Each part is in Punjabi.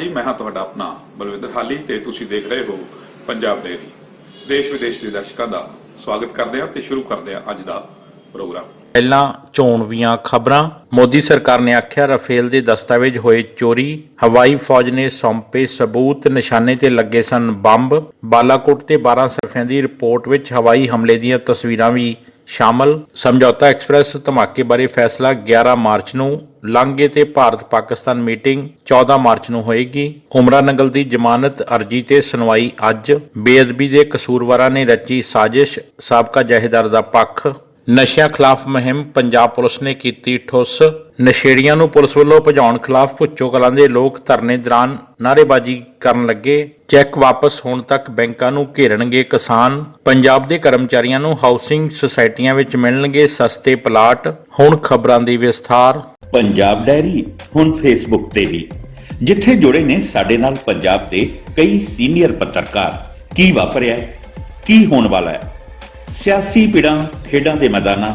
ਜੀ, ਮੈਂ ਹਾਂ ਤੁਹਾਡਾ ਆਪਣਾ ਬਲਵਿੰਦਰ ਹਾਲੀ ਤੇ ਤੁਸੀਂ ਦੇਖ ਰਹੇ ਹੋ ਪੰਜਾਬ ਡੇਰੀ ਦੇਸ਼ ਵਿਦੇਸ਼ ਦੇ ਦਰਸ਼ਕਾਂ ਦਾ ਸਵਾਗਤ ਕਰਦੇ ਹਾਂ ਤੇ ਸ਼ੁਰੂ ਕਰਦੇ ਹਾਂ ਅੱਜ ਦਾ ਪ੍ਰੋਗਰਾਮ। ਪਹਿਲਾਂ ਚੋਣਵੀਆਂ ਖਬਰਾਂ। ਮੋਦੀ ਸਰਕਾਰ ਨੇ ਆਖਿਆ, ਰਫੇਲ ਦੇ ਦਸਤਾਵੇਜ਼ ਹੋਏ ਚੋਰੀ। ਹਵਾਈ ਫੌਜ ਨੇ ਸੌਂਪੇ ਸਬੂਤ। ਨਿਸ਼ਾਨੇ ਤੇ ਲੱਗੇ ਸਨ ਬੰਬ। ਬਾਲਾਕੋਟ ਤੇ 12 ਸਰਫਿਆਂ ਦੀ ਰਿਪੋਰਟ ਵਿੱਚ ਹਵਾਈ ਹਮਲੇ ਦੀਆਂ ਤਸਵੀਰਾਂ ਵੀ ਸ਼ਾਮਲ। ਸਮਝੌਤਾ ਐਕਸਪ੍ਰੈਸ ਧਮਾਕੇ ਬਾਰੇ ਫੈਸਲਾ 11 ਮਾਰਚ ਨੂੰ। ਲਾਂਘੇ ਤੇ ਭਾਰਤ ਪਾਕਿਸਤਾਨ ਮੀਟਿੰਗ 14 ਮਾਰਚ ਨੂੰ ਹੋਏਗੀ। ਉਮਰਾ ਨੰਗਲ ਦੀ ਜ਼ਮਾਨਤ ਅਰਜੀ ਤੇ ਸੁਣਵਾਈ ਅੱਜ। ਬੇਅਦਬੀ ਦੇ ਕਸੂਰਵਾਰਾਂ ਨੇ ਰਚੀ ਸਾਜ਼ਿਸ਼, ਸਾਬਕਾ ਜਹੇਦਾਰ ਦਾ ਪੱਖ। ਨਸ਼ਿਆਂ ਖਿਲਾਫ ਮੁਹਿੰਮ, ਪੰਜਾਬ ਪੁਲਿਸ ਨੇ ਕੀਤੀ ਠੁੱਸ। ਨਸ਼ੇੜੀਆਂ ਨੂੰ ਪੁਲਿਸ ਵੱਲੋਂ ਭਜਾਉਣ ਖਿਲਾਫ ਭੁੱਚੋ ਕਲਾਂ ਦੇ ਲੋਕ ਧਰਨੇ ਦੌਰਾਨ ਨਾਅਰੇਬਾਜ਼ੀ ਕਰਨ ਲੱਗੇ। ਚੈੱਕ ਵਾਪਸ ਹੋਣ ਤੱਕ ਬੈਂਕਾਂ ਨੂੰ ਘੇਰਣਗੇ ਕਿਸਾਨ। ਪੰਜਾਬ ਦੇ ਕਰਮਚਾਰੀਆਂ ਨੂੰ ਹਾਊਸਿੰਗ ਸੁਸਾਇਟੀਆਂ ਵਿੱਚ ਮਿਲਣਗੇ ਸਸਤੇ ਪਲਾਟ। ਹੁਣ ਖਬਰਾਂ ਦੀ ਵਿਸਥਾਰ। ਪੰਜਾਬ ਡਾਇਰੀ, ਹੁਣ ਫੇਸਬੁੱਕ ਤੇ ਵੀ। ਜਿੱਥੇ ਜੁੜੇ ਨੇ ਸਾਡੇ ਨਾਲ ਪੰਜਾਬ ਦੇ ਕਈ ਸੀਨੀਅਰ ਪੱਤਰਕਾਰ। ਕੀ ਵਾਪਰਿਆ ਕੀ ਹੋਣ ਵਾਲਾ ਹੈ? ਸਿਆਸੀ ਪਿੜਾਂ ਖੇਡਾਂ ਦੇ ਮੈਦਾਨਾਂ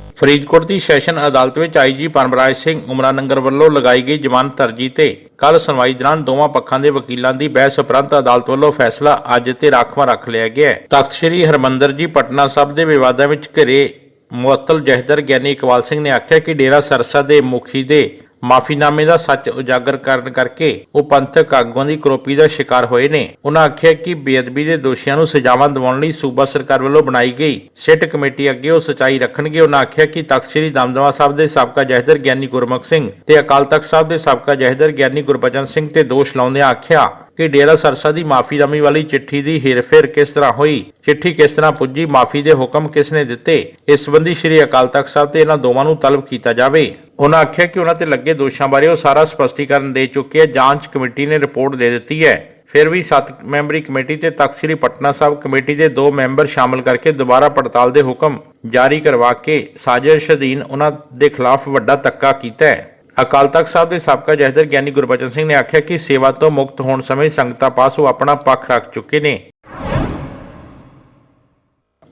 ਫਰੀਦਕੋਟ ਦੀ ਸੈਸ਼ਨ ਅਦਾਲਤ ਵਿੱਚ ਆਈਜੀ ਪਰਮਰਾਜ ਸਿੰਘ ਉਮਰਾ ਨੰਗਰ ਵੱਲੋਂ ਲਗਾਈ ਗਈ ਜ਼ਮਾਨਤ ਅਰਜੀ ਤੇ ਕੱਲ ਸੁਣਵਾਈ ਦੌਰਾਨ ਦੋਵਾਂ ਪੱਖਾਂ ਦੇ ਵਕੀਲਾਂ ਦੀ ਬਹਿਸ ਉਪਰੰਤ ਅਦਾਲਤ ਵੱਲੋਂ ਫੈਸਲਾ ਅੱਜ ਤੇ ਰਾਖਵਾਂ ਰੱਖ ਲਿਆ ਗਿਆ ਹੈ। ਤਖਤ ਸ੍ਰੀ ਹਰਮੰਦਰ ਜੀ ਪਟਨਾ ਸਾਹਿਬ ਦੇ ਵਿਵਾਦਾਂ ਵਿੱਚ ਘਰੇ ਮੁਅੱਤਲ ਜਹਦਰ ਗਿਆਨੀ ਇਕਬਾਲ ਸਿੰਘ ਨੇ ਆਖਿਆ ਕਿ ਡੇਰਾ ਸਰਸਾ ਦੇ ਮੁਖੀ ਦੇ ਮਾਫੀਨਾਮੇ ਦਾ ਸੱਚ ਉਜਾਗਰ ਕਰਨ ਕਰਕੇ ਉਹ ਪੰਥਕ ਆਗੂਆਂ ਦੀ ਕਰੋਪੀ ਦਾ ਸ਼ਿਕਾਰ ਹੋਏ ਨੇ। ਉਹਨਾਂ ਆਖਿਆ ਕਿ ਬੇਅਦਬੀ ਦੇ ਦੋਸ਼ੀਆਂ ਨੂੰ ਸਜ਼ਾਵਾਂ ਦਿਵਾਉਣ ਲਈ ਸੂਬਾ ਸਰਕਾਰ ਵੱਲੋਂ ਬਣਾਈ ਗਈ ਸਿੱਟ ਕਮੇਟੀ ਅੱਗੇ ਉਹ ਸਚਾਈ ਰੱਖਣਗੇ। ਉਹਨਾਂ ਆਖਿਆ ਕਿ ਤਖਤ ਸ੍ਰੀ ਦਮਦਮਾ ਸਾਹਿਬ ਦੇ ਸਾਬਕਾ ਜਹਦਰ ਗਿਆਨੀ ਗੁਰਮੁਖ ਸਿੰਘ ਤੇ ਅਕਾਲ ਤਖਤ ਸਾਹਿਬ ਦੇ ਸਾਬਕਾ ਜਹਦਰ ਗਿਆਨੀ ਗੁਰਬਚਨ ਸਿੰਘ ਤੇ ਦੋਸ਼ ਲਾਉਂਦਿਆਂ ਆਖਿਆ ਕਿ ਡੇਰਾ ਸਰਸਾ ਦੀ ਮਾਫੀਨਾਮੀ ਵਾਲੀ ਚਿੱਠੀ ਦੀ ਹੇਰਫੇਰ ਕਿਸ ਤਰ੍ਹਾਂ ਹੋਈ? ਚਿੱਠੀ ਕਿਸ ਤਰ੍ਹਾਂ ਪੁੱਜੀ? ਮਾਫੀ ਦੇ ਹੁਕਮ ਕਿਸ ਨੇ ਦਿੱਤੇ? ਇਸ ਸੰਬੰਧੀ ਸ੍ਰੀ ਅਕਾਲ ਤਖਤ ਸਾਹਿਬ ਤੇ ਇਹਨਾਂ ਦੋਵਾਂ ਨੂੰ ਤਲਬ ਕੀਤਾ ਜਾਵੇ। ਉਹਨਾਂ ਆਖਿਆ ਕਿ ਉਹਨਾਂ ਤੇ ਲੱਗੇ ਦੋਸ਼ਾਂ ਬਾਰੇ ਉਹ ਸਾਰਾ ਸਪਸ਼ਟੀਕਰਨ ਦੇ ਚੁੱਕੇ ਹੈ ਜਾਂਚ ਕਮੇਟੀ ਨੇ ਰਿਪੋਰਟ ਦੇ ਦਿੱਤੀ ਹੈ। ਫਿਰ ਵੀ 7 ਮੈਂਬਰੀ ਕਮੇਟੀ ਤੇ ਤਖਤ ਸ੍ਰੀ ਪਟਨਾ ਸਾਹਿਬ ਕਮੇਟੀ ਦੇ ਦੋ ਮੈਂਬਰ ਸ਼ਾਮਲ ਕਰਕੇ ਦੁਬਾਰਾ ਪੜਤਾਲ ਦੇ ਹੁਕਮ ਜਾਰੀ ਕਰਵਾ ਕੇ ਸਾਜ਼ਿਸ਼ ਅਧੀਨ ਉਹਨਾਂ ਦੇ ਖਿਲਾਫ ਵੱਡਾ ਤੱਕਾ ਕੀਤਾ ਹੈ। ਅਕਾਲ ਤਖਤ ਸਾਹਿਬ ਦੇ ਸਾਬਕਾ ਜਹਦਰ ਗਿਆਨੀ ਗੁਰਬਚਨ ਸਿੰਘ ਨੇ ਆਖਿਆ ਕਿ ਸੇਵਾ ਤੋਂ ਮੁਕਤ ਹੋਣ ਸਮੇਂ ਸੰਗਤਾਂ ਪਾਸ ਉਹ ਆਪਣਾ ਪੱਖ ਰੱਖ ਚੁੱਕੇ ਨੇ।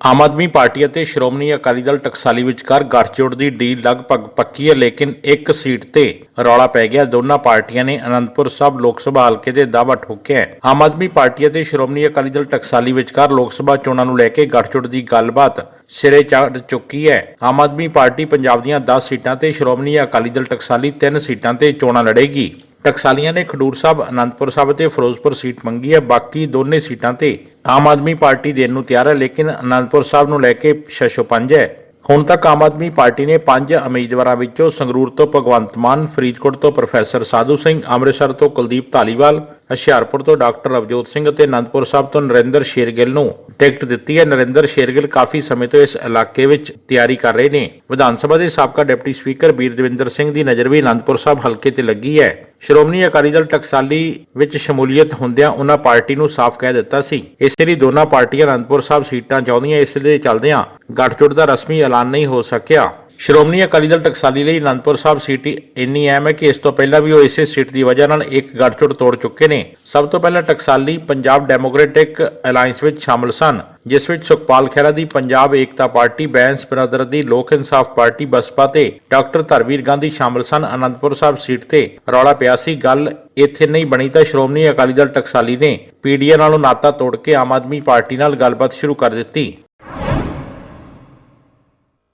ਆਮ ਆਦਮੀ ਪਾਰਟੀ ਅਤੇ ਸ਼੍ਰੋਮਣੀ ਅਕਾਲੀ ਦਲ ਟਕਸਾਲੀ ਵਿਚਕਾਰ ਗੱਠਜੋੜ ਦੀ ਡੀਲ ਲਗਭਗ ਪੱਕੀ ਹੈ, ਲੇਕਿਨ ਇੱਕ ਸੀਟ ਤੇ ਰੌਲਾ ਪੈ ਗਿਆ। ਦੋਨਾਂ ਪਾਰਟੀਆਂ ਨੇ ਅਨੰਦਪੁਰ ਸਾਹਿਬ ਲੋਕ ਸਭਾ ਹਲਕੇ ਦੇ ਦਾਅਵਾ ਠੋਕਿਆ ਆਮ ਆਦਮੀ ਪਾਰਟੀ ਅਤੇ ਸ਼੍ਰੋਮਣੀ ਅਕਾਲੀ ਦਲ ਟਕਸਾਲੀ ਵਿਚਕਾਰ ਲੋਕ ਸਭਾ ਚੋਣਾਂ ਨੂੰ ਲੈ ਕੇ ਗੱਠਜੋੜ ਦੀ ਗੱਲਬਾਤ ਸਿਰੇ ਚੜ੍ਹ ਚੁੱਕੀ ਹੈ। ਆਮ ਆਦਮੀ ਪਾਰਟੀ ਪੰਜਾਬ ਦੀਆਂ 10 ਸੀਟਾਂ ਤੇ ਸ਼੍ਰੋਮਣੀ ਅਕਾਲੀ ਦਲ ਟਕਸਾਲੀ 3 ਸੀਟਾਂ ਤੇ ਚੋਣਾਂ ਲੜੇਗੀ। ਟਕਸਾਲੀਆਂ ਨੇ ਖਡੂਰ ਸਾਹਿਬ, ਅਨੰਦਪੁਰ ਸਾਹਿਬ ਤੇ ਫਿਰੋਜ਼ਪੁਰ ਸੀਟ ਮੰਗੀ ਹੈ। ਬਾਕੀ ਦੋਨੇ ਸੀਟਾਂ ਤੇ ਆਮ ਆਦਮੀ ਪਾਰਟੀ ਦੇਣ ਨੂੰ ਤਿਆਰ ਹੈ, ਲੇਕਿਨ ਅਨੰਦਪੁਰ ਸਾਹਿਬ ਨੂੰ ਲੈ ਕੇ ਸ਼ਸ਼ੋ ਪੰਜ ਹੈ। ਹੁਣ ਤੱਕ ਆਮ ਆਦਮੀ ਪਾਰਟੀ ਨੇ ਪੰਜ ਉਮੀਦਵਾਰਾਂ ਵਿੱਚੋਂ ਸੰਗਰੂਰ ਤੋਂ ਭਗਵੰਤ ਮਾਨ, ਫਰੀਦਕੋਟ ਤੋਂ ਪ੍ਰੋਫੈਸਰ ਸਾਧੂ ਸਿੰਘ, ਅੰਮ੍ਰਿਤਸਰ ਤੋਂ ਕੁਲਦੀਪ ਧਾਲੀਵਾਲ, ਹੁਸ਼ਿਆਰਪੁਰ ਤੋਂ ਡਾਕਟਰ ਅਵਜੋਤ ਸਿੰਘ ਅਤੇ ਅਨੰਦਪੁਰ ਸਾਹਿਬ ਤੋਂ ਨਰਿੰਦਰ ਸ਼ੇਰਗਿੱਲ ਨੂੰ ਟਿਕਟ ਦਿੱਤੀ ਹੈ। ਨਰਿੰਦਰ ਸ਼ੇਰਗਿੱਲ ਕਾਫੀ ਸਮੇਂ ਤੋਂ ਇਸ ਇਲਾਕੇ ਵਿੱਚ ਤਿਆਰੀ ਕਰ ਰਹੇ ਨੇ। ਵਿਧਾਨ ਸਭਾ ਦੇ ਸਾਬਕਾ ਡਿਪਟੀ ਸਪੀਕਰ ਬੀਰ ਦਵਿੰਦਰ ਸਿੰਘ ਦੀ ਨਜ਼ਰ ਵੀ ਅਨੰਦਪੁਰ ਸਾਹਿਬ ਹਲਕੇ ਤੇ ਲੱਗੀ ਹੈ। ਸ਼੍ਰੋਮਣੀ ਅਕਾਲੀ ਦਲ ਟਕਸਾਲੀ ਵਿੱਚ ਸ਼ਮੂਲੀਅਤ ਹੁੰਦਿਆਂ ਉਹਨਾਂ ਪਾਰਟੀ ਨੂੰ ਸਾਫ਼ ਕਹਿ ਦਿੱਤਾ ਸੀ। ਇਸੇ ਲਈ ਦੋਨਾਂ ਪਾਰਟੀਆਂ ਅਨੰਦਪੁਰ ਸਾਹਿਬ ਸੀਟਾਂ ਚਾਹੁੰਦੀਆਂ, ਇਸ ਦੇ ਚੱਲਦਿਆਂ ਗੱਠਜੋੜ ਦਾ ਰਸਮੀ ਐਲਾਨ ਨਹੀਂ ਹੋ ਸਕਿਆ। ਸ਼੍ਰੋਮਣੀ ਅਕਾਲੀ ਦਲ ਟਕਸਾਲੀ ਲਈ ਅਨੰਦਪੁਰ ਸਾਹਿਬ ਸੀਟ ਇੰਨੀ ਅਹਿਮ ਹੈ ਕਿ ਇਸ ਤੋਂ ਪਹਿਲਾਂ ਵੀ ਉਹ ਇਸੇ ਸੀਟ ਦੀ ਵਜ੍ਹਾ ਨਾਲ ਇੱਕ ਗੱਠਜੋੜ ਤੋੜ ਚੁੱਕੇ ਨੇ। ਸਭ ਤੋਂ ਪਹਿਲਾਂ ਟਕਸਾਲੀ ਪੰਜਾਬ ਡੈਮੋਕ੍ਰੈਟਿਕ ਅਲਾਈਅੰਸ ਵਿੱਚ ਸ਼ਾਮਲ ਸਨ, ਜਿਸ ਵਿੱਚ ਸੁਖਪਾਲ ਖਹਿਰਾ ਦੀ ਪੰਜਾਬ ਏਕਤਾ ਪਾਰਟੀ, ਬੈਂਸ ਬ੍ਰਦਰ ਦੀ ਲੋਕ ਇਨਸਾਫ ਪਾਰਟੀ ਬਸਪਾ ਤੇ ਡਾਕਟਰ ਧਰਵੀਰ ਗਾਂਧੀ ਸ਼ਾਮਲ ਸਨ ਅਨੰਦਪੁਰ ਸਾਹਿਬ ਸੀਟ ਤੇ। ਰੌਲਾ ਪਿਆ ਸੀ, ਗੱਲ ਇੱਥੇ ਨਹੀਂ ਬਣੀ ਤਾਂ ਸ਼੍ਰੋਮਣੀ ਅਕਾਲੀ ਦਲ ਟਕਸਾਲੀ ਨੇ ਪੀਡੀਏ ਨਾਲੋਂ ਨਾਤਾ ਤੋੜ ਕੇ ਆਮ ਆਦਮੀ ਪਾਰਟੀ ਨਾਲ ਗੱਲਬਾਤ ਸ਼ੁਰੂ ਕਰ ਦਿੱਤੀ।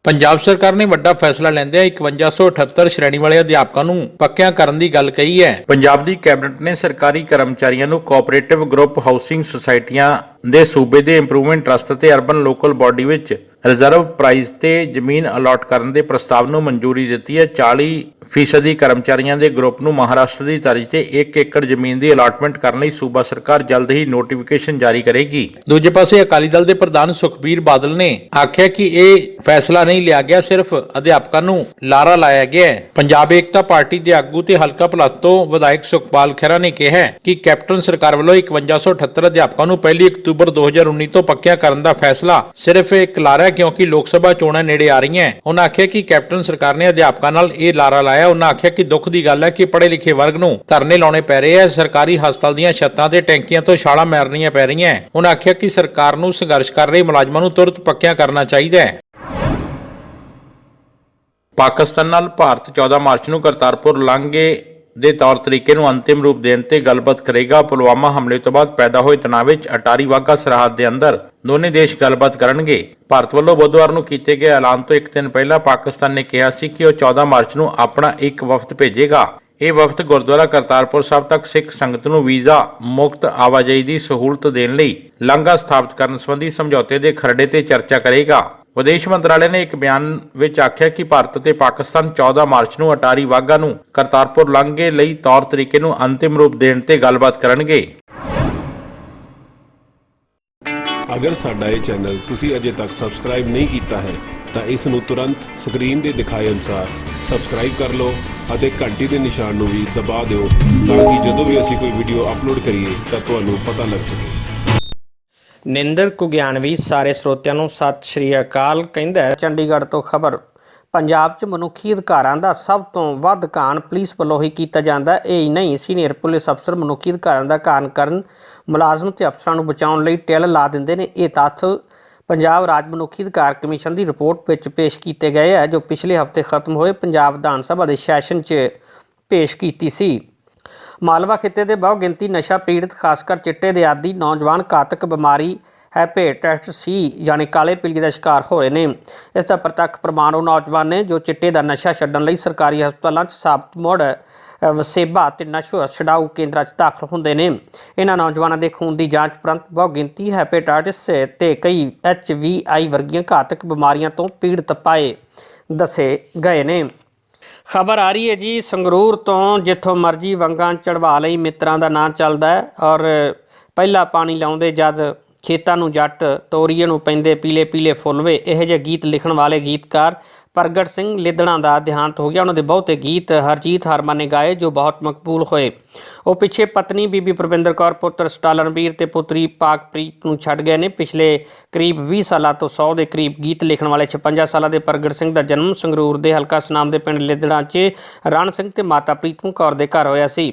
ਪੰਜਾਬ ਸਰਕਾਰ ਨੇ ਵੱਡਾ ਫੈਸਲਾ ਲੈਂਦਿਆਂ 5178 ਸ਼੍ਰੇਣੀ ਵਾਲੇ ਅਧਿਆਪਕਾਂ ਨੂੰ ਪੱਕਿਆਂ ਕਰਨ ਦੀ ਗੱਲ ਕਹੀ ਹੈ। ਪੰਜਾਬ ਦੀ ਕੈਬਨਿਟ ਨੇ ਸਰਕਾਰੀ ਕਰਮਚਾਰੀਆਂ ਨੂੰ ਕੋਆਪਰੇਟਿਵ ਗਰੁੱਪ ਹਾਊਸਿੰਗ ਸੁਸਾਇਟੀਆਂ ਦੇ ਸੂਬੇ ਦੇ ਇੰਪਰੂਵਮੈਂਟ ਟਰਸਟ ਤੇ ਅਰਬਨ ਲੋਕਲ ਬਾਡੀ ਵਿੱਚ ਰਿਜ਼ਰਵ ਪ੍ਰਾਈਸ ਤੇ ਜ਼ਮੀਨ ਅਲਾਟ ਕਰਨ ਦੇ ਪ੍ਰਸਤਾਵ ਨੂੰ ਮਨਜ਼ੂਰੀ ਦਿੱਤੀ ਹੈ। 40 ਫੀਸਦੀ ਕਰਮਚਾਰੀਆਂ ਦੇ ਗਰੁੱਪ ਨੂੰ ਮਹਾਰਾਸ਼ਟਰ ਦੀ ਤਰਜ਼ ਤੇ 1 ਏਕੜ ਜ਼ਮੀਨ ਦੀ ਅਲਾਟਮੈਂਟ ਕਰਨ ਲਈ ਸੂਬਾ ਸਰਕਾਰ ਜਲਦ ਹੀ ਨੋਟੀਫਿਕੇਸ਼ਨ ਜਾਰੀ ਕਰੇਗੀ। ਦੂਜੇ ਪਾਸੇ ਅਕਾਲੀ ਦਲ ਦੇ ਪ੍ਰਧਾਨ ਸੁਖਬੀਰ ਬਾਦਲ ਨੇ ਆਖਿਆ ਕਿ ਇਹ ਫੈਸਲਾ ਨਹੀਂ ਲਿਆ ਗਿਆ, ਸਿਰਫ ਅਧਿਆਪਕਾਂ ਨੂੰ ਲਾਰਾ ਲਾਇਆ ਗਿਆ ਹੈ। ਪੰਜਾਬ ਏਕਤਾ ਪਾਰਟੀ ਦੇ ਆਗੂ ਤੇ ਹਲਕਾ ਭਲਾਤੋਂ ਵਿਧਾਇਕ ਸੁਖਪਾਲ ਖਹਿਰਾ ਨੇ ਕਿਹਾ ਕਿ ਕੈਪਟਨ ਸਰਕਾਰ ਵੱਲੋਂ 5178 ਅਧਿਆਪਕਾਂ ਨੂੰ ਪਹਿਲੀ ਅਕਤੂਬਰ ਅਕਤੂਬਰ 2019 ਤੋਂ ਪੱਕਿਆ ਕਰਨ ਦਾ ਫੈਸਲਾ ਸਿਰਫ ਇੱਕ ਲਾਰਾ ਕਿਉਂਕਿ ਲੋਕ ਸਭਾ ਚੋਣਾਂ ਨੇੜੇ ਆ ਰਹੀਆਂ ਉਹਨਾਂ ਆਖਿਆ ਕਿ ਕੈਪਟਨ ਸਰਕਾਰ ਨੇ ਅਧਿਆਪਕਾਂ ਨਾਲ ਇਹ ਲਾਰਾ ਲਾਇਆ। ਉਹਨਾਂ ਆਖਿਆ ਕਿ ਦੁੱਖ ਦੀ ਗੱਲ ਹੈ ਕਿ ਪੜ੍ਹੇ ਲਿਖੇ ਵਰਗ ਨੂੰ ਧਰਨੇ ਲਾਉਣੇ ਪੈ ਰਹੇ ਹੈ। ਸਰਕਾਰੀ ਹਸਪਤਾਲ ਦੀਆਂ ਛੱਤਾਂ ਤੇ ਟੈਂਕੀਆਂ ਤੋਂ ਛਾਲਾਂ ਮਾਰਨੀਆਂ ਪੈ ਰਹੀਆਂ ਹੈ। ਉਹਨਾਂ ਆਖਿਆ ਕਿ ਸਰਕਾਰ ਨੂੰ ਸੰਘਰਸ਼ ਕਰ ਰਹੇ ਮੁਲਾਜ਼ਮਾਂ ਨੂੰ ਤੁਰੰਤ ਪੱਕਿਆ ਕਰਨਾ ਚਾਹੀਦਾ ਹੈ। ਪਾਕਿਸਤਾਨ ਨਾਲ ਭਾਰਤ 14 ਮਾਰਚ ਨੂੰ ਕਰਤਾਰਪੁਰ ਲਾਂਘੇ ਦੇ ਤੌਰ ਤਰੀਕੇ ਨੂੰ ਅੰਤਿਮ ਰੂਪ ਦੇਣ ਤੇ ਗੱਲਬਾਤ ਕਰੇਗਾ। ਪੁਲਵਾਮਾ ਹਮਲੇ ਤੋਂ ਬਾਅਦ ਪੈਦਾ ਹੋਏ ਤਣਾਅ ਵਿੱਚ ਅਟਾਰੀ ਵਾਘਾ ਸਰਹੱਦ ਦੇ ਅੰਦਰ ਦੋਨੇ ਦੇਸ਼ ਗੱਲਬਾਤ ਕਰਨਗੇ। ਭਾਰਤ ਵੱਲੋਂ ਬੁੱਧਵਾਰ ਨੂੰ ਕੀਤੇ ਗਏ ਐਲਾਨ ਤੋਂ ਇੱਕ ਦਿਨ ਪਹਿਲਾਂ ਪਾਕਿਸਤਾਨ ਨੇ ਕਿਹਾ ਸੀ ਕਿ ਉਹ 14 ਮਾਰਚ ਨੂੰ ਆਪਣਾ ਇੱਕ ਵਫਦ ਭੇਜੇਗਾ। ਇਹ ਵਫਦ ਗੁਰਦੁਆਰਾ ਕਰਤਾਰਪੁਰ ਸਾਹਿਬ ਤੱਕ ਸਿੱਖ ਸੰਗਤ ਨੂੰ ਵੀਜ਼ਾ ਮੁਕਤ ਆਵਾਜਾਈ ਦੀ ਸਹੂਲਤ ਦੇਣ ਲਈ ਲਾਂਘਾ ਸਥਾਪਿਤ ਕਰਨ ਸੰਬੰਧੀ ਸਮਝੌਤੇ ਦੇ ਖਰੜੇ ਤੇ ਚਰਚਾ ਕਰੇਗਾ। ਵਿਦੇਸ਼ ਮੰਤਰਾਲੇ ਨੇ ਇੱਕ ਬਿਆਨ ਵਿੱਚ ਆਖਿਆ ਕਿ ਭਾਰਤ ਅਤੇ ਪਾਕਿਸਤਾਨ 14 ਮਾਰਚ ਨੂੰ ਅਟਾਰੀ ਵਾਘਾ ਨੂੰ ਕਰਤਾਰਪੁਰ ਲਾਂਘੇ ਲਈ ਤੌਰ ਤਰੀਕੇ ਨੂੰ ਅੰਤਿਮ ਰੂਪ ਦੇਣ ਤੇ ਗੱਲਬਾਤ ਕਰਨਗੇ। ਅਗਰ ਸਾਡਾ ਇਹ ਚੈਨਲ ਤੁਸੀਂ ਅਜੇ ਤੱਕ ਸਬਸਕ੍ਰਾਈਬ ਨਹੀਂ ਕੀਤਾ ਹੈ, ਤਾਂ ਇਸ ਨੂੰ ਤੁਰੰਤ ਸਕਰੀਨ ਦੇ ਦਿਖਾਏ ਅਨੁਸਾਰ ਸਬਸਕ੍ਰਾਈਬ ਕਰ ਲਓ ਅਤੇ ਘੰਟੀ ਦੇ ਨਿਸ਼ਾਨ ਨੂੰ ਵੀ ਦਬਾ ਦਿਓ ਤਾਂ ਕਿ ਜਦੋਂ ਵੀ ਅਸੀਂ ਕੋਈ ਵੀਡੀਓ ਅਪਲੋਡ ਕਰੀਏ ਤਾਂ ਤੁਹਾਨੂੰ ਪਤਾ ਲੱਗ ਸਕੇ। ਨਿੰਦਰ ਕੁਗਿਆਨਵੀ ਸਾਰੇ ਸਰੋਤਿਆਂ ਨੂੰ ਸਤਿ ਸ਼੍ਰੀ ਅਕਾਲ ਕਹਿੰਦਾ ਚੰਡੀਗੜ੍ਹ ਤੋਂ ਖਬਰ। ਪੰਜਾਬ 'ਚ ਮਨੁੱਖੀ ਅਧਿਕਾਰਾਂ ਦਾ ਸਭ ਤੋਂ ਵੱਧ ਕਾਨ ਪੁਲਿਸ ਵੱਲੋਂ ਹੀ ਕੀਤਾ ਜਾਂਦਾ ਇਹ ਹੀ ਨਹੀਂ, ਸੀਨੀਅਰ ਪੁਲਿਸ ਅਫਸਰ ਮਨੁੱਖੀ ਅਧਿਕਾਰਾਂ ਦਾ ਕਾਨ ਕਰਨ, ਮੁਲਾਜ਼ਮ ਤੇ ਅਫਸਰਾਂ ਨੂੰ ਬਚਾਉਣ ਲਈ ਟਿਲ ਲਾ ਦਿੰਦੇ ਨੇ। ਇਹ ਤੱਥ ਪੰਜਾਬ ਰਾਜ ਮਨੁੱਖੀ ਅਧਿਕਾਰ ਕਮਿਸ਼ਨ ਦੀ ਰਿਪੋਰਟ ਵਿੱਚ ਪੇਸ਼ ਕੀਤੇ ਗਏ ਹੈ, ਜੋ ਪਿਛਲੇ ਹਫ਼ਤੇ ਖਤਮ ਹੋਏ ਪੰਜਾਬ ਵਿਧਾਨ ਸਭਾ ਦੇ ਸੈਸ਼ਨ 'ਚ ਪੇਸ਼ ਕੀਤੀ ਸੀ। ਮਾਲਵਾ ਖਿੱਤੇ ਦੇ ਬਹੁ ਗਿਣਤੀ ਨਸ਼ਾ ਪੀੜਤ ਖਾਸ ਕਰ ਚਿੱਟੇ ਦੇ ਆਦੀ ਨੌਜਵਾਨ ਘਾਤਕ ਬਿਮਾਰੀ ਹੈਪੇਟਾਈਟਸ ਸੀ, ਯਾਨੀ ਕਾਲੇ ਪੀਲੀਏ ਦਾ ਸ਼ਿਕਾਰ ਹੋ ਰਹੇ ਨੇ। ਇਸ ਦਾ ਪ੍ਰਤੱਖ ਪ੍ਰਮਾਣ ਉਹ ਨੌਜਵਾਨ ਨੇ ਜੋ ਚਿੱਟੇ ਦਾ ਨਸ਼ਾ ਛੱਡਣ ਲਈ ਸਰਕਾਰੀ ਹਸਪਤਾਲਾਂ 'ਚ ਸਾਬਤ ਮੁੜ ਵਸੇਬਾ ਤੇ ਨਸ਼ਾ ਛਡਾਊ ਕੇਂਦਰਾਂ 'ਚ ਦਾਖਲ ਹੁੰਦੇ ਨੇ। ਇਹਨਾਂ ਨੌਜਵਾਨਾਂ ਦੇ ਖੂਨ ਦੀ ਜਾਂਚ ਉਪਰੰਤ ਬਹੁ ਗਿਣਤੀ ਹੈਪੇਟਾਈਟਸ ਤੇ ਕਈ ਐਚਵੀਆਈ ਵਰਗੀਆਂ ਘਾਤਕ ਬਿਮਾਰੀਆਂ ਤੋਂ ਪੀੜਤ ਪਾਏ ਦੱਸੇ ਗਏ ਨੇ। ਖਬਰ ਆ ਰਹੀ ਹੈ ਜੀ, ਸੰਗਰੂਰ ਤੋਂ ਜਿੱਥੋਂ ਮਰਜ਼ੀ ਵੰਗਾਂ ਚੜਵਾ ਲਈ, ਮਿੱਤਰਾਂ ਦਾ ਨਾਂ ਚੱਲਦਾ ਹੈ ਔਰ ਪਹਿਲਾ ਪਾਣੀ ਲਾਉਂਦੇ ਜਦ ਖੇਤਾਂ ਨੂੰ ਜੱਟ ਤੋਰੀਏ ਨੂੰ ਪੈਂਦੇ ਪੀਲੇ ਪੀਲੇ ਫੁੱਲਵੇ, ਇਹੋ ਜਿਹੇ ਗੀਤ ਲਿਖਣ ਵਾਲੇ ਗੀਤਕਾਰ ਪ੍ਰਗਟ ਸਿੰਘ ਲਿੱਦਣਾ ਦਾ ਦੇਹਾਂਤ ਹੋ ਗਿਆ। ਉਹਨਾਂ ਦੇ ਬਹੁਤੇ ਗੀਤ ਹਰਜੀਤ ਹਰਮਨ ਨੇ ਗਾਏ, ਜੋ ਬਹੁਤ ਮਕਬੂਲ ਹੋਏ। ਉਹ ਪਿੱਛੇ ਪਤਨੀ ਬੀਬੀ ਪ੍ਰਵਿੰਦਰ ਕੌਰ, ਪੁੱਤਰ ਸਟਾਲਨਵੀਰ ਤੇ ਪੁੱਤਰੀ ਪਾਕਪ੍ਰੀਤ ਨੂੰ ਛੱਡ ਗਏ ਨੇ। ਪਿਛਲੇ ਕਰੀਬ 20 ਸਾਲਾਂ ਤੋਂ 100 ਦੇ ਕਰੀਬ ਗੀਤ ਲਿਖਣ ਵਾਲੇ 56 ਸਾਲਾਂ ਦੇ ਪ੍ਰਗਟ ਸਿੰਘ ਦਾ ਜਨਮ ਸੰਗਰੂਰ ਦੇ ਹਲਕਾ ਸੁਨਾਮ ਦੇ ਪਿੰਡ ਲਿੱਦੜਾ 'ਚ ਰਣ ਸਿੰਘ ਤੇ ਮਾਤਾ ਪ੍ਰੀਤਮ ਕੌਰ ਦੇ ਘਰ ਹੋਇਆ ਸੀ।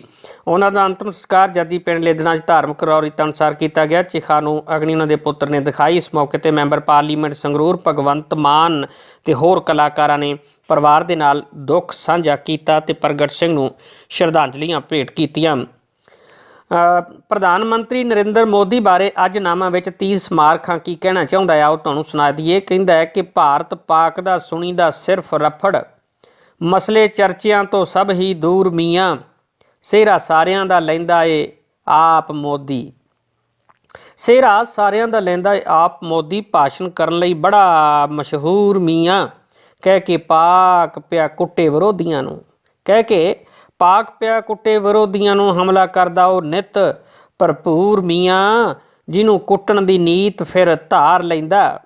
ਉਹਨਾਂ ਦਾ ਅੰਤਮ ਸੰਸਕਾਰ ਜੱਦੀ ਪਿੰਡ ਲਿੱਦੜਾ 'ਚ ਧਾਰਮਿਕ ਰੌਰੀਤਾਂ ਅਨੁਸਾਰ ਕੀਤਾ ਗਿਆ। ਚਿਖਾ ਨੂੰ ਅਗਨੀ ਉਹਨਾਂ ਦੇ ਪੁੱਤਰ ਨੇ ਦਿਖਾਈ। ਇਸ ਮੌਕੇ ਤੇ ਮੈਂਬਰ ਪਾਰਲੀਮੈਂਟ ਸੰਗਰੂਰ ਭਗਵੰਤ ਮਾਨ ਤੇ ਹੋਰ ਕਲਾਕਾਰਾਂ ਨੇ ਪਰਿਵਾਰ ਦੇ ਨਾਲ ਦੁੱਖ ਸਾਂਝਾ ਕੀਤਾ ਤੇ ਪ੍ਰਗਟ ਸਿੰਘ ਨੂੰ ਸ਼ਰਧਾਂਜਲੀਆਂ ਭੇਟ ਕੀਤੀਆਂ। ਪ੍ਰਧਾਨ ਮੰਤਰੀ ਨਰਿੰਦਰ ਮੋਦੀ ਬਾਰੇ ਅੱਜ ਨਾਮਾ ਵਿੱਚ 30 ਸਮਾਰਕਾਂ ਕੀ ਕਹਿਣਾ ਚਾਹੁੰਦਾ ਆ ਉਹ ਤੁਹਾਨੂੰ ਸੁਣਾ ਦਈਏ। ਕਹਿੰਦਾ ਹੈ ਕਿ ਭਾਰਤ ਪਾਕ ਦਾ ਸੁਣੀ ਦਾ ਸਿਰਫ ਰਫੜ। ਮਸਲੇ ਚਰਚਿਆਂ ਤੋਂ ਸਭ ਹੀ ਦੂਰ ਮੀਆਂ। ਸਿਹਰਾ ਸਾਰਿਆਂ ਦਾ ਲੈਂਦਾ ਏ ਆਪ ਮੋਦੀ। ਸਿਹਰਾ ਸਾਰਿਆਂ ਦਾ ਲੈਂਦਾ ਆਪ ਮੋਦੀ ਭਾਸ਼ਣ ਕਰਨ ਲਈ ਬੜਾ ਮਸ਼ਹੂਰ ਮੀਆਂ। ਕਹਿ ਕੇ ਪਾਕ ਪਿਆ ਕੁੱਟੇ ਵਿਰੋਧੀਆਂ ਨੂੰ। ਕਹਿ ਕੇ ਪਾਕ ਪਿਆ ਕੁੱਟੇ ਵਿਰੋਧੀਆਂ ਨੂੰ ਹਮਲਾ ਕਰਦਾ ਉਹ ਨਿਤ ਭਰਪੂਰ ਮੀਆਂ, ਜਿਹਨੂੰ ਕੁੱਟਣ ਦੀ ਨੀਤ ਫਿਰ ਧਾਰ ਲੈਂਦਾ।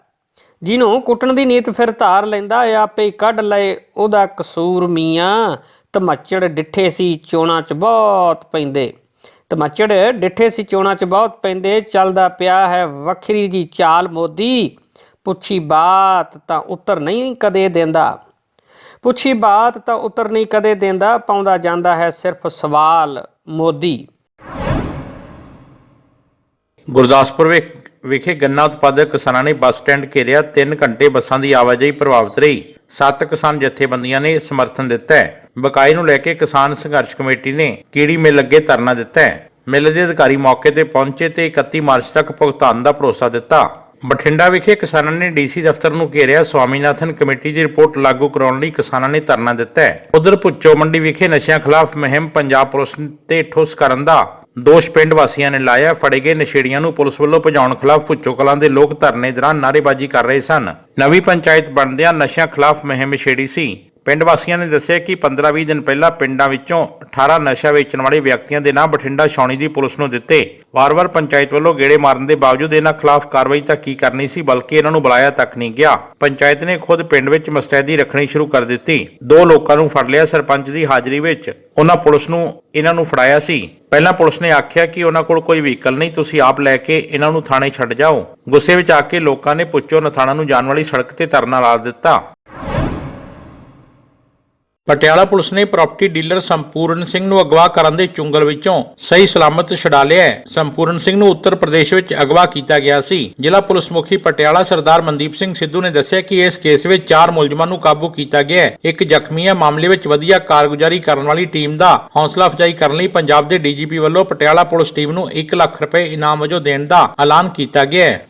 ਜਿਹਨੂੰ ਕੁੱਟਣ ਦੀ ਨੀਤ ਫਿਰ ਧਾਰ ਲੈਂਦਾ, ਇਹ ਆਪੇ ਕੱਢ ਲਏ ਉਹਦਾ ਕਸੂਰ ਮੀਆਂ। ਧਮੱਚੜ ਡਿੱਠੇ ਸੀ ਚੋਣਾ ਚ ਬਹੁਤ ਪੈਂਦੇ। ਧਮੱਚੜ ਡਿੱਠੇ ਸੀ ਚੋਣਾ ਚ ਬਹੁਤ ਪੈਂਦੇ, ਚੱਲਦਾ ਪਿਆ ਹੈ ਵੱਖਰੀ ਜੀ ਚਾਲ ਮੋਦੀ। ਪੁੱਛੀ ਬਾਤ ਤਾਂ ਉੱਤਰ ਨਹੀਂ ਕਦੇ ਦਿੰਦਾ। ਪੁੱਛੀ ਬਾਤ ਤਾਂ ਉੱਤਰ ਨਹੀਂ ਕਦੇ ਦਿੰਦਾ, ਪਾਉਂਦਾ ਜਾਂਦਾ ਹੈ ਸਿਰਫ ਸਵਾਲ ਮੋਦੀ। ਗੁਰਦਾਸਪੁਰ ਵਿਖ- ਵਿਖੇ ਗੰਨਾ ਉਤਪਾਦਕ ਕਿਸਾਨਾਂ ਨੇ ਬੱਸ ਸਟੈਂਡ ਘੇਰਿਆ 3 ਘੰਟੇ ਬੱਸਾਂ ਦੀ ਆਵਾਜਾਈ ਪ੍ਰਭਾਵਿਤ ਰਹੀ। ਸੱਤ ਕਿਸਾਨ ਜਥੇਬੰਦੀਆਂ ਨੇ ਸਮਰਥਨ ਦਿੱਤਾ ਹੈ। ਬਕਾਏ ਨੂੰ ਲੈ ਕੇ ਕਿਸਾਨ ਸੰਘਰਸ਼ ਕਮੇਟੀ ਨੇ ਕੀੜੀ ਮਿਲ ਅੱਗੇ ਧਰਨਾ ਦਿੱਤਾ ਹੈ। ਮੇਲੇ ਦੇ ਅਧਿਕਾਰੀ ਮੌਕੇ ਤੇ ਪਹੁੰਚੇ ਤੇ 31 ਮਾਰਚ ਤੱਕ ਭੁਗਤਾਨ ਦਾ ਭਰੋਸਾ ਦਿੱਤਾ। ਬਠਿੰਡਾ ਵਿਖੇ ਕਿਸਾਨਾਂ ਨੇ ਡੀਸੀ ਦਫ਼ਤਰ ਨੂੰ ਘੇਰਿਆ ਸਵਾਮੀਨਾਥਨ ਕਮੇਟੀ ਦੀ ਰਿਪੋਰਟ ਲਾਗੂ ਕਰਾਉਣ ਲਈ ਕਿਸਾਨਾਂ ਨੇ ਧਰਨਾ ਦਿੱਤਾ ਹੈ। ਉਧਰ ਭੁੱਚੋ ਮੰਡੀ ਵਿਖੇ ਨਸ਼ਿਆਂ ਖਿਲਾਫ ਮੁਹਿੰਮ ਪੰਜਾਬ ਪੁਲਿਸ ਤੇ ਠੁੱਸ ਕਰਨ ਦਾ ਦੋਸ਼ ਪਿੰਡ ਵਾਸੀਆਂ ਨੇ ਲਾਇਆ, ਫੜੇ ਗਏ ਨਸ਼ੇੜੀਆਂ ਨੂੰ ਪੁਲਿਸ ਵੱਲੋਂ ਭਜਾਉਣ ਖਿਲਾਫ ਭੁੱਚੋ ਕਲਾਂ ਦੇ ਲੋਕ ਧਰਨੇ ਦੌਰਾਨ ਨਾਅਰੇਬਾਜ਼ੀ ਕਰ ਰਹੇ ਸਨ। ਨਵੀਂ ਪੰਚਾਇਤ ਬਣਦਿਆਂ ਨਸ਼ਿਆਂ ਖਿਲਾਫ ਮੁਹਿੰਮ ਛੇੜੀ ਸੀ। ਪਿੰਡ ਵਾਸੀਆਂ ਨੇ ਦੱਸਿਆ ਕਿ 15-20 ਦਿਨ ਪਹਿਲਾਂ ਪਿੰਡਾਂ ਵਿੱਚੋਂ 18 ਨਸ਼ਾ ਵੇਚਣ ਵਾਲੇ ਵਿਅਕਤੀਆਂ ਦੇ ਨਾਂ ਬਠਿੰਡਾ ਛਾਉਣੀ ਦੀ ਪੁਲਿਸ ਨੂੰ ਦਿੱਤੇ। ਵਾਰ-ਵਾਰ ਪੰਚਾਇਤ ਵੱਲੋਂ ਗੇੜੇ ਮਾਰਨ ਦੇ ਬਾਵਜੂਦ ਇਹਨਾਂ ਖਿਲਾਫ ਕਾਰਵਾਈ ਤਾਂ ਕੀ ਕਰਨੀ ਸੀ, ਬਲਕਿ ਇਹਨਾਂ ਨੂੰ ਬੁਲਾਇਆ ਤੱਕ ਨਹੀਂ ਗਿਆ। ਪੰਚਾਇਤ ਨੇ ਖੁਦ ਪਿੰਡ ਵਿੱਚ ਮਸਤੈਦੀ ਰੱਖਣੀ ਸ਼ੁਰੂ ਕਰ ਦਿੱਤੀ। ਦੋ ਲੋਕਾਂ ਨੂੰ ਫੜ ਲਿਆ ਸਰਪੰਚ ਦੀ ਹਾਜ਼ਰੀ ਵਿੱਚ। ਉਹਨਾਂ ਪੁਲਿਸ ਨੂੰ ਇਹਨਾਂ ਨੂੰ ਫੜਾਇਆ ਸੀ। ਪਹਿਲਾਂ ਪੁਲਿਸ ਨੇ ਆਖਿਆ ਕਿ ਉਹਨਾਂ ਕੋਲ ਕੋਈ ਵਹੀਕਲ ਨਹੀਂ, ਤੁਸੀਂ ਆਪ ਲੈ ਕੇ ਇਹਨਾਂ ਨੂੰ ਥਾਣੇ ਛੱਡ ਜਾਓ। ਗੁੱਸੇ ਵਿੱਚ ਆ ਕੇ ਲੋਕਾਂ ਨੇ ਪੁੱਛੋ, ਨਥਾਣਾ ਨੂੰ ਜਾਣ ਵਾਲੀ ਸੜਕ ਤੇ ਧਰਨਾ ਲਾ ਦਿੱਤਾ। ਪਟਿਆਲਾ ਪੁਲਿਸ ਨੇ ਪ੍ਰਾਪਰਟੀ ਡੀਲਰ ਸੰਪੂਰਨ ਸਿੰਘ ਨੂੰ ਅਗਵਾ ਕਰਨ ਦੇ ਚੁੰਗਲ ਵਿੱਚੋਂ ਸਹੀ ਸਲਾਮਤ ਛੁਡਾ ਲਿਆ ਹੈ। ਸੰਪੂਰਨ ਸਿੰਘ ਨੂੰ ਉੱਤਰ ਪ੍ਰਦੇਸ਼ ਵਿੱਚ ਅਗਵਾ ਕੀਤਾ ਗਿਆ ਸੀ। ਜ਼ਿਲ੍ਹਾ ਪੁਲਿਸ ਮੁਖੀ ਪਟਿਆਲਾ ਸਰਦਾਰ ਮਨਦੀਪ ਸਿੰਘ ਸਿੱਧੂ ਨੇ ਦੱਸਿਆ ਕਿ ਇਸ ਕੇਸ ਵਿੱਚ ਚਾਰ ਮੁਲਜ਼ਮਾਂ ਨੂੰ ਕਾਬੂ ਕੀਤਾ ਗਿਆ ਹੈ। ਇੱਕ ਜ਼ਖਮੀ ਹੈ। ਮਾਮਲੇ ਵਿੱਚ ਵਧੀਆ ਕਾਰਗੁਜ਼ਾਰੀ ਕਰਨ ਵਾਲੀ ਟੀਮ ਦਾ ਹੌਸਲਾ ਅਫਜ਼ਾਈ ਕਰਨ ਲਈ ਪੰਜਾਬ ਦੇ ਡੀਜੀਪੀ ਵੱਲੋਂ ਪਟਿਆਲਾ ਪੁਲਿਸ ਟੀਮ ਨੂੰ 1 ਲੱਖ ਰੁਪਏ ਇਨਾਮ ਵਜੋਂ ਦੇਣ ਦਾ ਐਲਾਨ ਕੀਤਾ ਗਿਆ ਹੈ।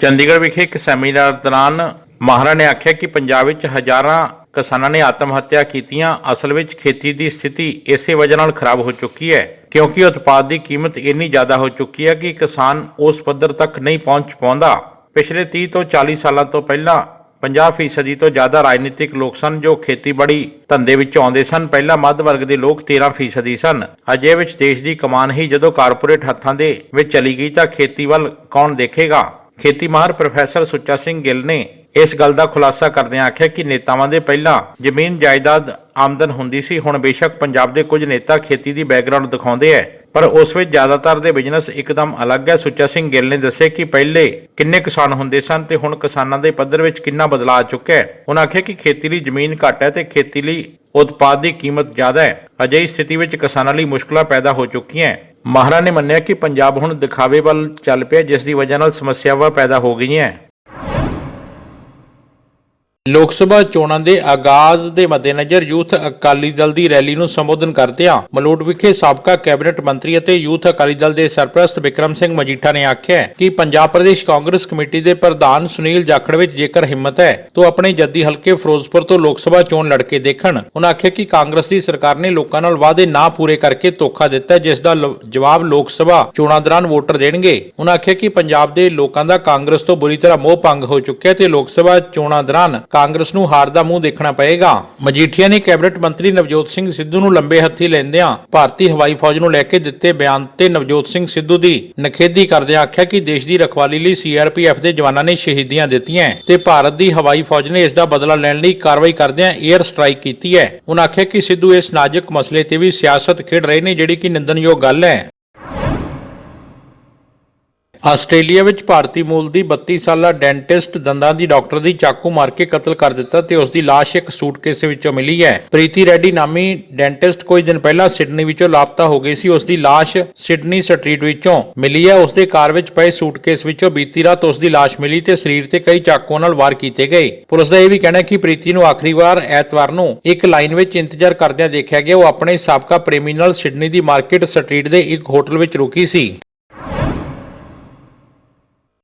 ਚੰਡੀਗੜ੍ਹ ਵਿਖੇ ਇੱਕ ਸੈਮੀਨਾਰ ਦੌਰਾਨ ਮਾਹਰਾਂ ਨੇ ਆਖਿਆ ਕਿ ਪੰਜਾਬ ਵਿੱਚ ਹਜ਼ਾਰਾਂ ਕਿਸਾਨਾਂ ਨੇ ਆਤਮ ਹੱਤਿਆ ਕੀਤੀਆਂ। ਅਸਲ ਵਿੱਚ ਖੇਤੀ ਦੀ ਸਥਿਤੀ ਇਸੇ ਵਜ੍ਹਾ ਨਾਲ ਖਰਾਬ ਹੋ ਚੁੱਕੀ ਹੈ, ਕਿਉਂਕਿ ਉਤਪਾਦ ਦੀ ਕੀਮਤ ਇੰਨੀ ਜ਼ਿਆਦਾ ਹੋ ਚੁੱਕੀ ਹੈ ਕਿ ਕਿਸਾਨ ਉਸ ਪੱਧਰ ਤੱਕ ਨਹੀਂ ਪਹੁੰਚ ਪਾਉਂਦਾ। ਪਿਛਲੇ 30 ਤੋਂ 40 ਸਾਲਾਂ ਤੋਂ ਪਹਿਲਾਂ 50% ਤੋਂ ਜ਼ਿਆਦਾ ਰਾਜਨੀਤਿਕ ਲੋਕ ਸਨ ਜੋ ਖੇਤੀਬਾੜੀ ਧੰਦੇ ਵਿੱਚ ਆਉਂਦੇ ਸਨ। ਪਹਿਲਾਂ ਮੱਧ ਵਰਗ ਦੇ ਲੋਕ 13% ਸਨ। ਅਜੇ ਵਿੱਚ ਦੇਸ਼ ਦੀ ਕਮਾਨ ਹੀ ਜਦੋਂ ਕਾਰਪੋਰੇਟ ਹੱਥਾਂ ਦੇ ਵਿੱਚ ਚਲੀ ਗਈ ਤਾਂ ਖੇਤੀ ਵੱਲ ਕੌਣ ਦੇਖੇਗਾ? ਖੇਤੀ ਮਾਹਰ ਪ੍ਰੋਫੈਸਰ ਸੁੱਚਾ ਸਿੰਘ ਗਿੱਲ ਨੇ ਇਸ ਗੱਲ ਦਾ ਖੁਲਾਸਾ ਕਰਦਿਆਂ ਆਖਿਆ ਕਿ ਨੇਤਾਵਾਂ ਦੇ ਪਹਿਲਾਂ ਜ਼ਮੀਨ ਜਾਇਦਾਦ ਆਮਦਨ ਹੁੰਦੀ ਸੀ, ਹੁਣ ਬੇਸ਼ੱਕ ਪੰਜਾਬ ਦੇ ਕੁਝ ਨੇਤਾ ਖੇਤੀ ਦੀ ਬੈਕਗ੍ਰਾਉਂਡ ਦਿਖਾਉਂਦੇ ਐ। ਪਰ ਉਸ ਵਿੱਚ ਜ਼ਿਆਦਾਤਰ ਦੇ ਬਿਜ਼ਨਸ ਇੱਕਦਮ ਅਲੱਗ ਹੈ ਸੁੱਚਾ ਸਿੰਘ ਗਿੱਲ ਨੇ ਦੱਸਿਆ ਕਿ ਪਹਿਲੇ ਕਿੰਨੇ ਕਿਸਾਨ ਹੁੰਦੇ ਸਨ ਤੇ ਹੁਣ ਕਿਸਾਨਾਂ ਦੇ ਪੱਧਰ ਵਿੱਚ ਕਿੰਨਾ ਬਦਲਾਅ ਆ ਚੁੱਕਾ ਹੈ ਉਹਨਾਂ ਆਖਿਆ ਕਿ ਖੇਤੀ ਲਈ ਜ਼ਮੀਨ ਘੱਟ ਹੈ ਤੇ ਖੇਤੀ ਲਈ ਉਤਪਾਦ ਦੀ ਕੀਮਤ ਜ਼ਿਆਦਾ ਹੈ ਅਜਿਹੀ ਸਥਿਤੀ ਵਿੱਚ ਕਿਸਾਨਾਂ ਲਈ ਮੁਸ਼ਕਲਾਂ ਪੈਦਾ ਹੋ ਚੁੱਕੀਆਂ ਮਾਹਰਾਂ ਨੇ ਮੰਨਿਆ ਕਿ ਪੰਜਾਬ ਹੁਣ ਦਿਖਾਵੇ ਵੱਲ ਚੱਲ ਪਿਆ, ਜਿਸ ਦੀ ਵਜ੍ਹਾ ਨਾਲ ਸਮੱਸਿਆਵਾਂ ਪੈਦਾ ਹੋ ਗਈਆਂ ਲੋਕ ਸਭਾ ਚੋਣਾਂ ਦੇ ਆਗਾਜ਼ ਦੇ ਮੱਦੇਨਜ਼ਰ ਯੂਥ ਅਕਾਲੀ ਦਲ ਦੀ ਰੈਲੀ ਨੂੰ ਸੰਬੋਧਨ ਕਰਦਿਆਂ ਮਲੋਟ ਵਿਖੇ ਸਾਬਕਾ ਕੈਬਨਿਟ ਮੰਤਰੀ ਅਤੇ ਯੂਥ ਅਕਾਲੀ ਦਲ ਦੇ ਸਰਪ੍ਰਸਤ ਵਿਕਰਮ ਸਿੰਘ ਮਜੀਠਾ ਨੇ ਆਖਿਆ ਕਿ ਪੰਜਾਬ ਪ੍ਰਦੇਸ਼ ਕਾਂਗਰਸ ਕਮੇਟੀ ਦੇ ਪ੍ਰਧਾਨ ਸੁਨੀਲ ਜਾਖੜ ਵਿੱਚ ਜੇਕਰ ਹਿੰਮਤ ਹੈ, ਤਾਂ ਆਪਣੇ ਜੱਦੀ ਹਲਕੇ ਫਿਰੋਜ਼ਪੁਰ ਤੋਂ ਲੋਕ ਸਭਾ ਚੋਣ ਲੜ ਕੇ ਦੇਖਣ। ਉਹਨਾਂ ਆਖਿਆ ਕਿ ਕਾਂਗਰਸ ਦੀ ਸਰਕਾਰ ਨੇ ਲੋਕਾਂ ਨਾਲ ਵਾਅਦੇ ਨਾ ਪੂਰੇ ਕਰਕੇ ਧੋਖਾ ਦਿੱਤਾ ਜਿਸ ਦਾ ਜਵਾਬ ਲੋਕ ਸਭਾ ਚੋਣਾਂ ਦੌਰਾਨ ਵੋਟਰ ਦੇਣਗੇ। ਉਹਨਾਂ ਆਖਿਆ ਕਿ ਪੰਜਾਬ ਦੇ ਲੋਕਾਂ ਦਾ ਕਾਂਗਰਸ ਤੋਂ ਬੁਰੀ ਤਰ੍ਹਾਂ ਮੋਹ ਭੰਗ ਹੋ ਚੁੱਕਿਆ ਤੇ ਲੋਕ ਸਭਾ ਚੋਣਾਂ ਦੌਰਾਨ ਕਾਂਗਰਸ ਨੂੰ ਹਾਰ ਦਾ ਮੂੰਹ ਦੇਖਣਾ ਪਏਗਾ। ਮਜੀਠੀਆ ਨੇ ਕੈਬਨਿਟ ਮੰਤਰੀ ਨਵਜੋਤ ਸਿੰਘ ਸਿੱਧੂ ਨੂੰ ਲੰਬੇ ਹੱਥੀ ਲੈਂਦਿਆਂ ਭਾਰਤੀ ਹਵਾਈ ਫੌਜ ਨੂੰ ਲੈ ਕੇ ਦਿੱਤੇ ਬਿਆਨ ਤੇ ਨਵਜੋਤ ਸਿੰਘ ਸਿੱਧੂ ਦੀ ਨਖੇਦੀ ਕਰਦਿਆਂ ਆਖਿਆ ਕਿ ਦੇਸ਼ ਦੀ ਰਖਵਾਲੀ ਲਈ ਸੀਆਰਪੀਐਫ ਦੇ ਜਵਾਨਾਂ ਨੇ ਸ਼ਹੀਦੀਆਂ ਦਿੱਤੀਆਂ ਤੇ ਭਾਰਤ ਦੀ ਹਵਾਈ ਫੌਜ ਨੇ ਇਸ ਦਾ ਬਦਲਾ ਲੈਣ ਲਈ ਕਾਰਵਾਈ ਕਰਦਿਆਂ 에ਅਰ ਸਟ੍ਰਾਈਕ ਕੀਤੀ ਹੈ। ਉਹਨਾਂ ਆਖਿਆ ਕਿ ਸਿੱਧੂ ਇਸ ਨਾਜ਼ੁਕ ਮਸਲੇ ਤੇ ਵੀ ਸਿਆਸਤ ਖੇਡ ਰਹੇ ਨੇ, ਜਿਹੜੀ ਕਿ ਨਿੰਦਣਯੋਗ ਗੱਲ ਹੈ। ਆਸਟ੍ਰੇਲੀਆ ਵਿੱਚ ਭਾਰਤੀ ਮੂਲ ਦੀ 32 ਸਾਲਾ ਡੈਂਟਿਸਟ ਦੰਦਾਂ ਦੀ ਡਾਕਟਰ ਦੀ ਚਾਕੂ ਮਾਰ ਕੇ ਕਤਲ ਕਰ ਦਿੱਤਾ ਤੇ ਉਸ ਦੀ ਲਾਸ਼ ਇੱਕ ਸੂਟਕੇਸ ਵਿੱਚੋਂ ਮਿਲੀ ਹੈ। ਪ੍ਰੀਤੀ ਰੈਡੀ ਨਾਮੀ ਡੈਂਟਿਸਟ ਕੁਝ ਦਿਨ ਪਹਿਲਾਂ ਸਿਡਨੀ ਵਿੱਚੋਂ ਲਾਪਤਾ ਹੋ ਗਈ ਸੀ। ਉਸ ਦੀ ਲਾਸ਼ ਸਿਡਨੀ ਸਟਰੀਟ ਵਿੱਚੋਂ ਮਿਲੀ ਹੈ। ਉਸ ਦੇ ਕਾਰ ਵਿੱਚ ਪਏ ਸੂਟਕੇਸ ਵਿੱਚੋਂ ਬੀਤੀ ਰਾਤ ਉਸ ਦੀ ਲਾਸ਼ ਮਿਲੀ ਤੇ ਸਰੀਰ ਤੇ ਕਈ ਚਾਕੂਆਂ ਨਾਲ ਵਾਰ ਕੀਤੇ ਗਏ। ਪੁਲਿਸ ਦਾ ਇਹ ਵੀ ਕਹਿਣਾ ਹੈ ਕਿ ਪ੍ਰੀਤੀ ਨੂੰ ਆਖਰੀ ਵਾਰ ਐਤਵਾਰ ਨੂੰ ਇੱਕ ਲਾਈਨ ਵਿੱਚ ਇੰਤਜ਼ਾਰ ਕਰਦਿਆਂ ਦੇਖਿਆ ਗਿਆ। ਉਹ ਆਪਣੇ ਸਾਬਕਾ ਪ੍ਰੇਮੀ ਨਾਲ ਸਿਡਨੀ ਦੀ ਮਾਰਕੀਟ ਸਟਰੀਟ ਦੇ ਇੱਕ ਹੋਟਲ ਵਿੱਚ ਰੁਕੀ ਸੀ।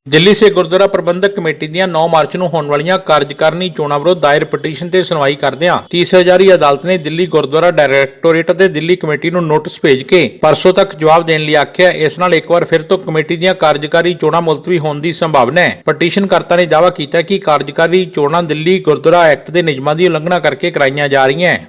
ਦਿੱਲੀ ਸੇ ਗੁਰਦੁਆਰਾ ਪ੍ਰਬੰਧਕ ਕਮੇਟੀ ਦੀਆਂ 9 ਮਾਰਚ ਨੂੰ ਹੋਣ ਵਾਲੀਆਂ ਕਾਰਜਕਾਰਨੀ ਚੋਣਾਂ ਵਿਰੁੱਧ ਦਾਇਰ ਪਟੀਸ਼ਨ ਤੇ ਸੁਣਵਾਈ ਕਰਦਿਆਂ ਤੀਸਰੀ ਅਦਾਲਤ ਨੇ ਦਿੱਲੀ ਗੁਰਦੁਆਰਾ ਡਾਇਰੈਕਟੋਰੇਟ ਅਤੇ ਦਿੱਲੀ ਕਮੇਟੀ ਨੂੰ ਨੋਟਿਸ ਭੇਜ ਕੇ ਪਰਸੋਂ ਤੱਕ ਜਵਾਬ ਦੇਣ ਲਈ ਆਖਿਆ, ਇਸ ਨਾਲ ਇੱਕ ਵਾਰ ਫਿਰ ਤੋਂ ਕਮੇਟੀ ਦੀਆਂ ਕਾਰਜਕਾਰੀ ਚੋਣਾਂ ਮੁਲਤਵੀ ਹੋਣ ਦੀ ਸੰਭਾਵਨਾ ਹੈ। ਪਟੀਸ਼ਨ ਕਰਤਾ ਨੇ ਦਾਅਵਾ ਕੀਤਾ ਕਿ ਕਾਰਜਕਾਰੀ ਚੋਣਾਂ ਦਿੱਲੀ ਗੁਰਦੁਆਰਾ ਐਕਟ ਦੇ ਨਿਯਮਾਂ ਦੀ ਉਲੰਘਣਾ ਕਰਕੇ ਕਰਾਈਆਂ ਜਾ ਰਹੀਆਂ ਹੈ।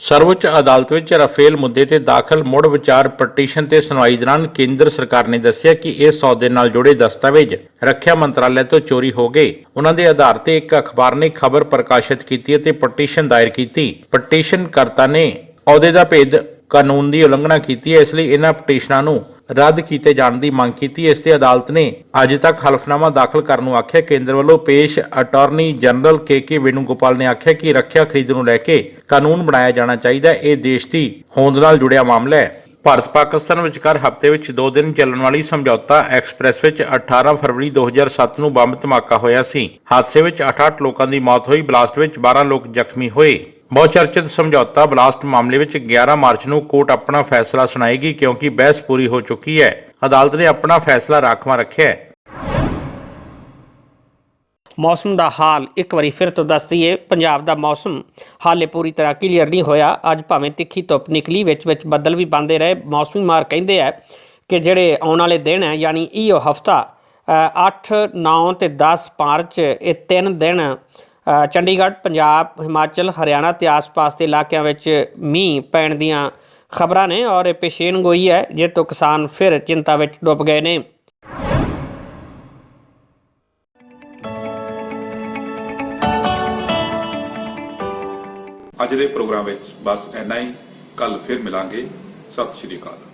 ਸਰਵਉੱਚ ਅਦਾਲਤ ਵਿੱਚ ਰਫੇਲ ਮੁੱਦੇ ਤੇ ਦਾਖਲ ਮੁੜ ਵਿਚਾਰ ਪਟੀਸ਼ਨ ਤੇ ਸੁਣਵਾਈ ਦੌਰਾਨ ਕੇਂਦਰ ਸਰਕਾਰ ਨੇ ਦੱਸਿਆ ਕਿ ਇਸ ਸੌਦੇ ਨਾਲ ਜੁੜੇ ਦਸਤਾਵੇਜ਼ ਰੱਖਿਆ ਮੰਤਰਾਲੇ ਤੋਂ ਚੋਰੀ ਹੋ ਗਏ। ਉਹਨਾਂ ਦੇ ਆਧਾਰ ਤੇ ਇੱਕ ਅਖਬਾਰ ਨੇ ਖਬਰ ਪ੍ਰਕਾਸ਼ਿਤ ਕੀਤੀ ਅਤੇ ਪਟੀਸ਼ਨ ਦਾਇਰ ਕੀਤੀ। ਪਟੀਸ਼ਨ ਕਰਤਾ ਨੇ ਅਹੁਦੇ ਦਾ ਭੇਦ ਕਾਨੂੰਨ ਦੀ ਉਲੰਘਣਾ ਕੀਤੀ ਹੈ, ਇਸ ਲਈ ਇਹਨਾਂ ਪਟੀਸ਼ਨਾਂ ਨੂੰ ਰੱਦ ਕੀਤੇ ਜਾਣ ਦੀ ਮੰਗ ਕੀਤੀ। ਇਸ ਤੇ ਅਦਾਲਤ ਨੇ ਅੱਜ ਤੱਕ ਹਲਫਨਾਮਾ ਦਾਖਲ ਕਰਨ ਨੂੰ ਆਖਿਆ, ਕੇਂਦਰ ਵੱਲੋਂ ਪੇਸ਼ ਅਟਾਰਨੀ ਜਨਰਲ ਕੇ ਕੇ ਵੇਣੂਗੋਪਾਲ ਨੇ ਆਖਿਆ ਕਿ ਰੱਖਿਆ ਖਰੀਦ ਨੂੰ ਲੈ ਕੇ ਕਾਨੂੰਨ ਬਣਾਇਆ ਜਾਣਾ ਚਾਹੀਦਾ। ਹੈ ਇਹ ਦੇਸ਼ ਦੀ ਹੋਂਦ ਨਾਲ ਜੁੜਿਆ ਮਾਮਲਾ ਹੈ। ਭਾਰਤ ਪਾਕਿਸਤਾਨ ਵਿਚਕਾਰ ਹਫ਼ਤੇ ਵਿੱਚ 2 ਦਿਨ ਚੱਲਣ ਵਾਲੀ ਸਮਝੌਤਾ ਐਕਸਪ੍ਰੈਸ ਵਿੱਚ 18 ਫਰਵਰੀ 2007 ਨੂੰ ਬੰਬ ਧਮਾਕਾ ਹੋਇਆ ਸੀ। ਹਾਦਸੇ ਵਿੱਚ 68 ਲੋਕਾਂ ਦੀ ਮੌਤ ਹੋਈ। ਬਲਾਸਟ ਵਿੱਚ 12 ਲੋਕ ਜ਼ਖਮੀ ਹੋਏ। ਬਹੁਤ ਚਰਚਿਤ ਸਮਝੌਤਾ ਬਲਾਸਟ ਮਾਮਲੇ ਵਿੱਚ 11 ਮਾਰਚ ਨੂੰ ਕੋਰਟ ਆਪਣਾ ਫੈਸਲਾ ਸੁਣਾਏਗੀ ਕਿਉਂਕਿ ਬਹਿਸ ਪੂਰੀ ਹੋ ਚੁੱਕੀ ਹੈ। ਅਦਾਲਤ ਨੇ ਆਪਣਾ ਫੈਸਲਾ ਰਾਖਵਾਂ ਰੱਖਿਆ ਹੈ। ਮੌਸਮ ਦਾ ਹਾਲ ਇੱਕ ਵਾਰੀ ਫਿਰ ਤੋਂ ਦੱਸ ਦਈਏ। ਪੰਜਾਬ ਦਾ ਮੌਸਮ ਹਾਲੇ ਪੂਰੀ ਤਰ੍ਹਾਂ ਕਲੀਅਰ ਨਹੀਂ ਹੋਇਆ। ਅੱਜ ਭਾਵੇਂ ਤਿੱਖੀ ਧੁੱਪ ਨਿਕਲੀ, ਵਿੱਚ ਵਿੱਚ ਬੱਦਲ ਵੀ ਬੰਦੇ ਰਹੇ। ਮੌਸਮੀ ਮਾਰ ਕਹਿੰਦੇ ਆ ਕਿ ਜਿਹੜੇ ਆਉਣ ਵਾਲੇ ਦਿਨ ਹੈ, ਯਾਨੀ ਇਹੋ ਹਫਤਾ 8 9 ਤੇ 10 ਮਾਰਚ, ਇਹ ਤਿੰਨ ਦਿਨ ਚੰਡੀਗੜ੍ਹ, ਪੰਜਾਬ, ਹਿਮਾਚਲ, ਹਰਿਆਣਾ ਤੇ ਆਸ-ਪਾਸ ਦੇ ਇਲਾਕਿਆਂ ਵਿੱਚ ਮੀਂਹ ਪੈਣ ਦੀਆਂ ਖਬਰਾਂ ਨੇ ਔਰ ਇਹ ਪੇਸ਼ੇਨ ਗੋਈ ਹੈ, ਜਿਸ ਤੋਂ ਕਿਸਾਨ ਫਿਰ ਚਿੰਤਾ ਵਿੱਚ ਡੁੱਬ ਗਏ ਨੇ। ਅੱਜ ਦੇ ਪ੍ਰੋਗਰਾਮ ਵਿੱਚ ਬਸ ਇੰਨਾ ਹੀ। ਕੱਲ ਫਿਰ ਮਿਲਾਂਗੇ। ਸਤਿ ਸ਼੍ਰੀ ਅਕਾਲ।